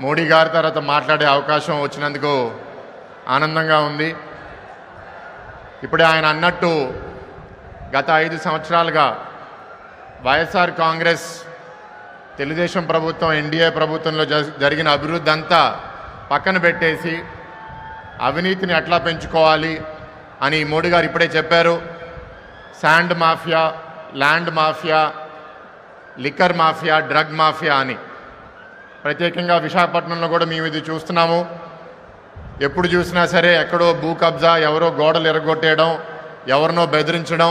మోడీ గారి తర్వాత మాట్లాడే అవకాశం వచ్చినందుకు ఆనందంగా ఉంది. ఇప్పుడే ఆయన అన్నట్టు గత ఐదు సంవత్సరాలుగా వైఎస్ఆర్ కాంగ్రెస్ తెలుగుదేశం ప్రభుత్వం ఎన్డీఏ ప్రభుత్వంలో జ- జరిగిన అభివృద్ధి అంతా పక్కన పెట్టేసి అవినీతిని ఎట్లా పెంచుకోవాలి అని మోడీ గారు ఇప్పుడే చెప్పారు. Sand mafia land mafia liquor mafia drug mafia అని. ప్రత్యేకంగా విశాఖపట్నంలో కూడా మేము ఇది చూస్తున్నాము. ఎప్పుడు చూసినా సరే ఎక్కడో భూ కబ్జా ఎవరో గోడలు ఎరగొట్టేయడం ఎవరినో బెదిరించడం.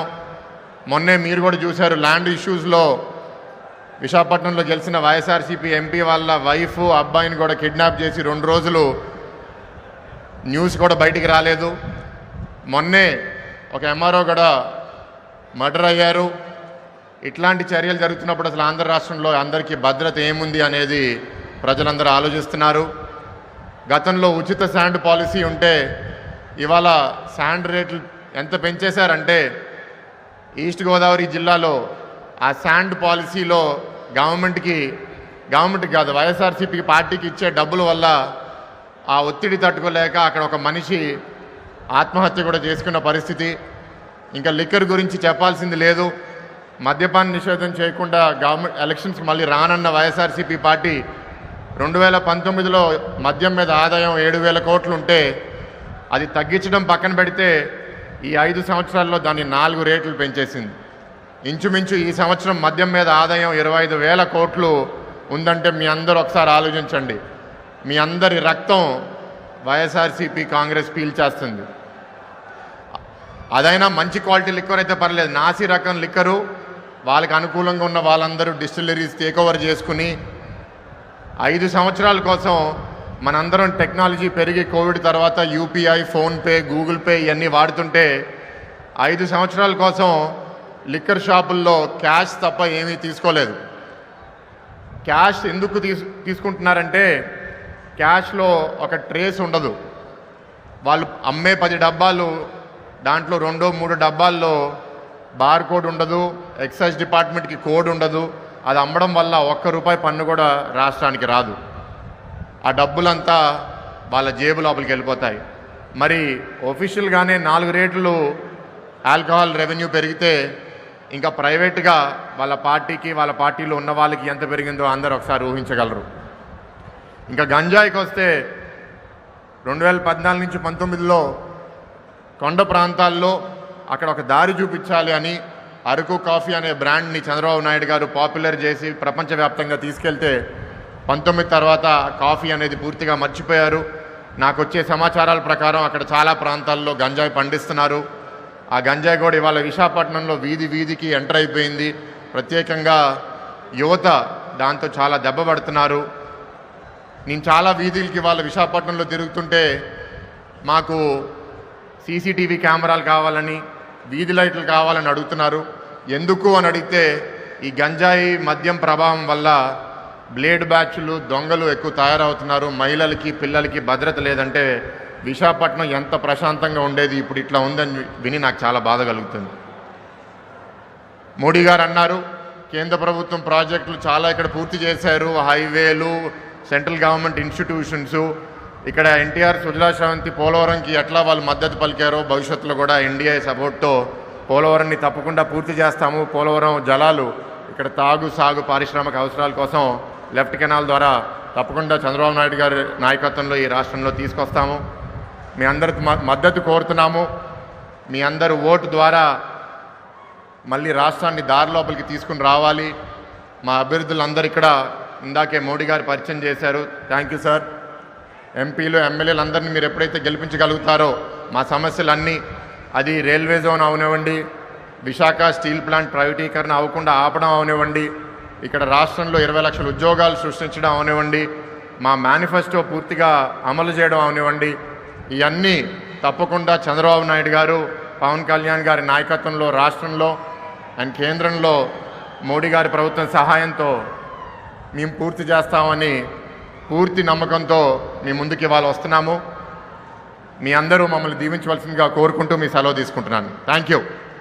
మొన్నే మీరు కూడా చూశారు ల్యాండ్ ఇష్యూస్లో విశాఖపట్నంలో గెలిచిన వైఎస్ఆర్సీపీ ఎంపీ వాళ్ళ వైఫ్ అబ్బాయిని కూడా కిడ్నాప్ చేసి రెండు రోజులు న్యూస్ కూడా బయటికి రాలేదు. మొన్నే ఒక ఎంఆర్ఓ కూడా మర్డర్ అయ్యారు. ఇట్లాంటి చర్యలు జరుగుతున్నప్పుడు అసలు ఆంధ్ర రాష్ట్రంలో అందరికీ భద్రత ఏముంది అనేది ప్రజలందరూ ఆలోచిస్తున్నారు. గతంలో ఉచిత శాండ్ పాలసీ ఉంటే ఇవాళ శాండ్ రేట్లు ఎంత పెంచేశారంటే ఈస్ట్ గోదావరి జిల్లాలో ఆ శాండ్ పాలసీలో గవర్నమెంట్కి గవర్నమెంట్కి కాదు వైఎస్ఆర్సీపీకి పార్టీకి ఇచ్చే డబ్బుల వల్ల ఆ ఒత్తిడి తట్టుకోలేక అక్కడ ఒక మనిషి ఆత్మహత్య కూడా చేసుకున్న పరిస్థితి. ఇంకా లిక్కర్ గురించి చెప్పాల్సింది లేదు. మద్యపాన నిషేధం చేయకుండా గవర్నమెంట్ ఎలక్షన్స్కి మళ్ళీ రానన్న వైఎస్ఆర్సీపీ పార్టీ రెండు వేల పంతొమ్మిదిలో మద్యం మీద ఆదాయం ఏడు వేల కోట్లు ఉంటే అది తగ్గించడం పక్కన పెడితే ఈ ఐదు సంవత్సరాల్లో దాన్ని నాలుగు రేట్లు పెంచేసింది. ఇంచుమించు ఈ సంవత్సరం మద్యం మీద ఆదాయం ఇరవై ఐదు వేల కోట్లు ఉందంటే మీ అందరూ ఒకసారి ఆలోచించండి. మీ అందరి రక్తం వైఎస్ఆర్సీపీ కాంగ్రెస్ పీల్చేస్తుంది. అదైనా మంచి క్వాలిటీ లిక్కర్ అయితే పర్లేదు. నాసి రకం లిక్కరు వాళ్ళకి అనుకూలంగా ఉన్న వాళ్ళందరూ డిస్టిలరీస్ టేక్ ఓవర్ చేసుకుని ఐదు సంవత్సరాల కోసం మనందరం టెక్నాలజీ పెరిగి కోవిడ్ తర్వాత యూపీఐ ఫోన్పే గూగుల్ పే ఇవన్నీ వాడుతుంటే ఐదు సంవత్సరాల కోసం లిక్కర్ షాపుల్లో క్యాష్ తప్ప ఏమీ తీసుకోలేదు. క్యాష్ ఎందుకు తీసు తీసుకుంటున్నారంటే క్యాష్లో ఒక ట్రేస్ ఉండదు. వాళ్ళు అమ్మే పది డబ్బాలు దాంట్లో రెండో మూడు డబ్బాల్లో బార్ కోడ్ ఉండదు ఎక్సైజ్ డిపార్ట్మెంట్కి కోడ్ ఉండదు. అది అమ్మడం వల్ల ఒక్క రూపాయి పన్ను కూడా రాష్ట్రానికి రాదు. ఆ డబ్బులంతా వాళ్ళ జేబు లోపలికి వెళ్ళిపోతాయి. మరి ఒఫీషియల్గానే నాలుగు రేట్లు ఆల్కహాల్ రెవెన్యూ పెరిగితే ఇంకా ప్రైవేట్గా వాళ్ళ పార్టీకి వాళ్ళ పార్టీలో ఉన్న వాళ్ళకి ఎంత పెరిగిందో అందరూ ఒకసారి ఊహించగలరు. ఇంకా గంజాయికి వస్తే రెండు వేల పద్నాలుగు నుంచి పంతొమ్మిదిలో కొండ ప్రాంతాల్లో అక్కడ ఒక దారి చూపించాలి అని అరకు కాఫీ అనే బ్రాండ్ని చంద్రబాబు నాయుడు గారు పాపులర్ చేసి ప్రపంచవ్యాప్తంగా తీసుకెళ్తే పంతొమ్మిది తర్వాత కాఫీ అనేది పూర్తిగా మర్చిపోయారు. నాకు వచ్చే సమాచారాల ప్రకారం అక్కడ చాలా ప్రాంతాల్లో గంజాయి పండిస్తున్నారు. ఆ గంజాయి కూడా ఇవాళ విశాఖపట్నంలో వీధి వీధికి ఎంటర్ అయిపోయింది. ప్రత్యేకంగా యువత దాంతో చాలా దెబ్బపడుతున్నారు నేను చాలా వీధులకి వాళ్ళ విశాఖపట్నంలో తిరుగుతుంటే మాకు సీసీటీవీ కెమెరాలు కావాలని వీధి లైట్లు కావాలని అడుగుతున్నారు. ఎందుకు అని అడిగితే ఈ గంజాయి మద్యం ప్రభావం వల్ల బ్లేడ్ బ్యాచ్లు దొంగలు ఎక్కువ తయారవుతున్నారు. మహిళలకి పిల్లలకి భద్రత లేదంటే విశాఖపట్నం ఎంత ప్రశాంతంగా ఉండేది ఇప్పుడు ఇట్లా ఉందని విని నాకు చాలా బాధ కలుగుతుంది. మోడీ గారు అన్నారు కేంద్ర ప్రభుత్వం ప్రాజెక్టులు చాలా ఇక్కడ పూర్తి చేశారు. హైవేలు సెంట్రల్ గవర్నమెంట్ ఇన్స్టిట్యూషన్స్ ఇక్కడ ఎన్టీఆర్ సుజలా శ్రవంతి పోలవరంకి ఎట్లా వాళ్ళు మద్దతు పలికారో భవిష్యత్తులో కూడా ఎన్డీఏ సపోర్ట్తో పోలవరాన్ని తప్పకుండా పూర్తి చేస్తాము. పోలవరం జలాలు ఇక్కడ తాగు సాగు పారిశ్రామిక అవసరాల కోసం లెఫ్ట్ కెనాల్ ద్వారా తప్పకుండా చంద్రబాబు నాయుడు గారి నాయకత్వంలో ఈ రాష్ట్రంలో తీసుకొస్తాము. మీ అందరికి మ- మద్దతు కోరుతున్నాము. మీ అందరు ఓటు ద్వారా మళ్ళీ రాష్ట్రాన్ని దారి లోపలికి తీసుకుని రావాలి. మా అభ్యర్థులందరూ ఇక్కడ ఇందాకే మోడీ గారు పరిచయం చేశారు. Thank you sir. ఎంపీలు ఎమ్మెల్యేలు అందరినీ మీరు ఎప్పుడైతే గెలిపించగలుగుతారో మా సమస్యలన్నీ అది రైల్వే జోన్ అవనివ్వండి విశాఖ స్టీల్ ప్లాంట్ ప్రైవేటీకరణ అవ్వకుండా ఆపడం అవనివ్వండి ఇక్కడ రాష్ట్రంలో ఇరవై లక్షల ఉద్యోగాలు సృష్టించడం అవనివ్వండి మా మేనిఫెస్టో పూర్తిగా అమలు చేయడం అవనివ్వండి. ఇవన్నీ తప్పకుండా చంద్రబాబు నాయుడు గారు పవన్ కళ్యాణ్ గారి నాయకత్వంలో రాష్ట్రంలో అండ్ కేంద్రంలో మోడీ గారి ప్రభుత్వం సహాయంతో మేము పూర్తి చేస్తామని పూర్తి నమ్మకంతో మీ ముందుకు ఇవాళ వస్తున్నాము. మీ అందరూ మమ్మల్ని దీవించవలసిందిగా కోరుకుంటూ మీ సెలవు తీసుకుంటున్నాను. Thank you